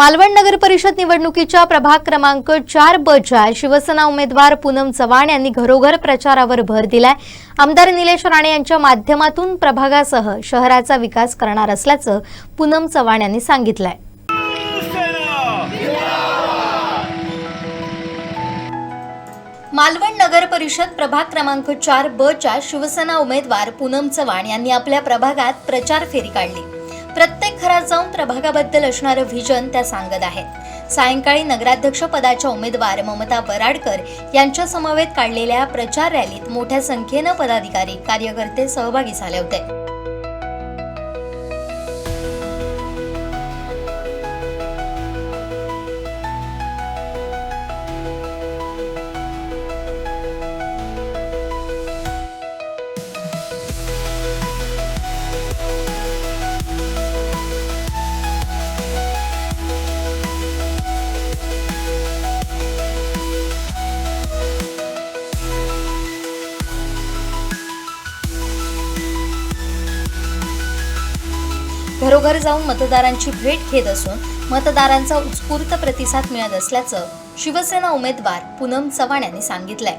मालवण नगर परिषद निवडणुकीच्या प्रभाग क्रमांक चार बच्या शिवसेना उमेदवार पूनम चव्हाण यांनी घरोघर प्रचारावर भर दिलाय. आमदार निलेश राणे यांच्या माध्यमातून प्रभागासह शहराचा विकास करणार असल्याचं पूनम चव्हाण यांनी सांगितलंय. मालवण नगर परिषद प्रभाग क्रमांक चार बच्या शिवसेना उमेदवार पूनम चव्हाण यांनी आपल्या प्रभागात प्रचार फेरी काढली. प्रत्येक घरात जाऊन प्रभागाबद्दल असणारं व्हिजन त्या सांगत आहेत. सायंकाळी नगराध्यक्ष पदाच्या उमेदवार ममता बराडकर यांच्या समवेत काढलेल्या प्रचार रॅलीत मोठ्या संख्येनं पदाधिकारी कार्यकर्ते सहभागी झाले होते. घरोघर जाऊन मतदारांची भेट घेत असून मतदारांचा उत्स्फूर्त प्रतिसाद मिळत असल्याचं शिवसेना उमेदवार पूनम चव्हाण यांनी सांगितलंय.